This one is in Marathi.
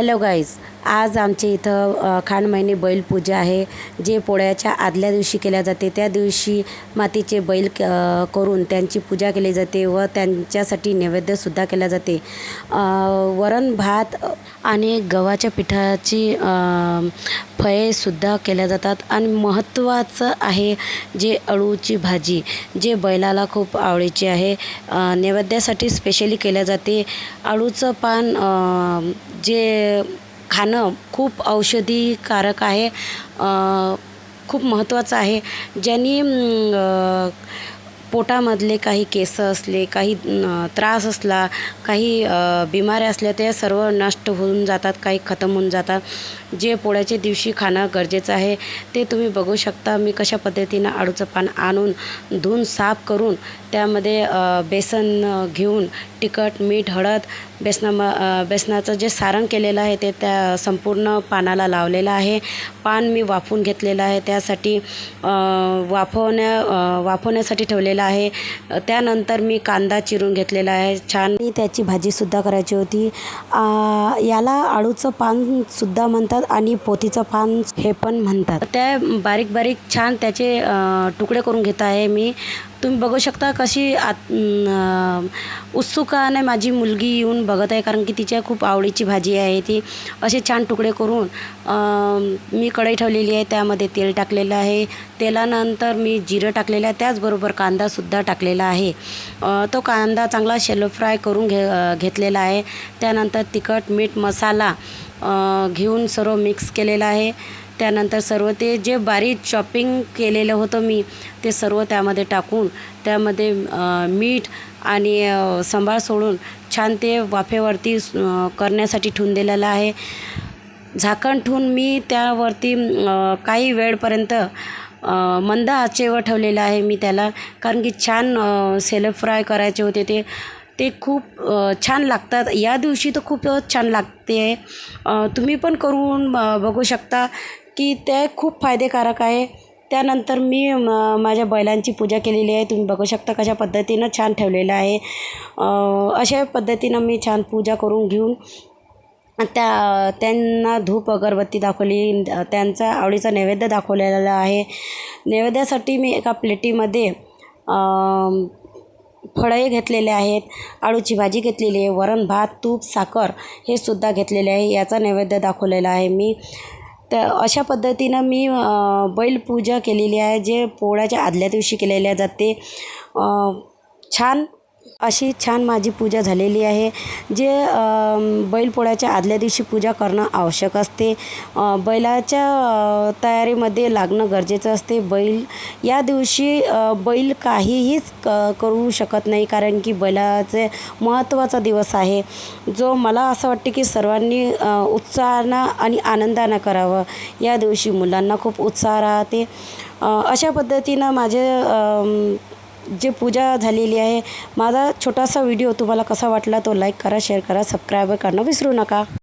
हॅलो गाईज आज आमच्या इथं खाण महिने बैल पूजा आहे. जे पोळ्याच्या आदल्या दिवशी केल्या जाते त्या दिवशी मातीचे बैल करून त्यांची पूजा केली जाते व त्यांच्यासाठी नैवेद्यसुद्धा केल्या जाते. वरण भात आणि गव्हाच्या पिठाची फळेसुद्धा केल्या जातात. आणि महत्त्वाचं आहे जे अळूची भाजी जे बैलाला खूप आवडीची आहे. नैवेद्यासाठी स्पेशली केल्या जाते. अळूचं पान जे खाणं खूप औषधीकारक आहे. खूप महत्त्वाचं आहे. ज्यांनी पोटामधले काही केस असले काही त्रास असला काही बिमाऱ्या असल्या त्या सर्व नष्ट होऊन जातात काही खतम होऊन जातात. जे पोळ्याच्या दिवशी खाणं गरजेचं आहे ते तुम्ही बघू शकता. मी कशा पद्धतीनं आळूचं पान आणून धुवून साफ करून त्यामध्ये बेसन घेऊन तिखट मीठ हळद बेसना अ, बेसनाचं जे सारण केलेलं आहे ते त्या संपूर्ण पानाला लावलेलं आहे. पान मी वाफवून घेतलेलं आहे. त्यासाठी वाफवण्या वाफवण्यासाठी ठेवलेलं आहे. त्यानंतर मी कांदा चिरून घेतलेला आहे. छान मी त्याची भाजीसुद्धा करायची होती. याला आळूचं पानसुद्धा म्हणतात आणि पोथीचं पान हे पण म्हणतात. त्या बारीक बारीक छान त्याचे तुकडे करून घेत आहे मी. तुम्ही बघू शकता कशी आत उत्सुकाने माझी मुलगी येऊन बघत आहे कारण की तिच्या खूप आवडीची भाजी आहे ती. असे छान तुकडे करून मी कढई ठेवलेली आहे त्यामध्ये तेल टाकलेलं आहे. तेलानंतर मी जिरं टाकलेलं आहे त्याचबरोबर कांदासुद्धा टाकलेला आहे. तो कांदा चांगला शेलो फ्राय करून घे घेतलेला आहे. त्यानंतर तिखट मीठ मसाला घेऊन सर्व मिक्स केलेलं आहे. त्यानंतर सर्व ते जे बारीक चॉपिंग केलेलं होतं मी ते सर्व त्यामध्ये टाकून त्यामध्ये मीठ आणि सांबार सोडून छान ते वाफेवरती करण्यासाठी ठेवून दिलेलं आहे. झाकण ठेवून मी त्यावरती काही वेळपर्यंत मंद आचेवर ठेवलेलं आहे मी त्याला. कारण की छान अ, सेलो फ्राय करायचे होते ते. ते खूप छान लागतात. या दिवशी तर खूप छान लागते. तुम्ही पण करून बघू शकता की ते खूप फायदेकारक आहे. त्यानंतर मी म- माझ्या बैलांची पूजा केलेली आहे. तुम्ही बघू शकता कशा पद्धतीनं छान ठेवलेलं आहे. अशा पद्धतीनं मी छान पूजा करून घेऊन त्या त्यांना धूप अगरबत्ती दाखवली. त्यांचा आवडीचा नैवेद्य दाखवलेला आहे. नैवेद्यासाठी मी एका प्लेटीमध्ये फळे घेतलेले आहेत अळूची भाजी घेतलेली आहे वरण भात तूप साखर हे सुद्धा घेतलेले आहे. याचा नैवेद्य दाखवलेला आहे. मी तर अशा पद्धतीनं मी बैलपूजा केलेली आहे जे पोळ्याच्या आदल्या दिवशी केलेल्या जाते. छान अशी छान माझी पूजा झालेली आहे जे बैलपोळ्याच्या आदल्या दिवशी पूजा करणं आवश्यक असते. बैलाच्या तयारीमध्ये लागणं गरजेचं असते. बैल या दिवशी बैल काहीहीच क करू शकत नाही कारण की बैलाचे महत्त्वाचा दिवस आहे. जो मला असं वाटते की सर्वांनी उत्साहानं आणि आनंदानं करावं. या दिवशी मुलांना खूप उत्साह राहते. अशा पद्धतीनं माझे जे पूजा झालेली आहे माझा छोटासा व्हिडिओ तुम्हाला कसा वाटला तो लाईक करा शेअर करा सबस्क्राईब करणं विसरू नका.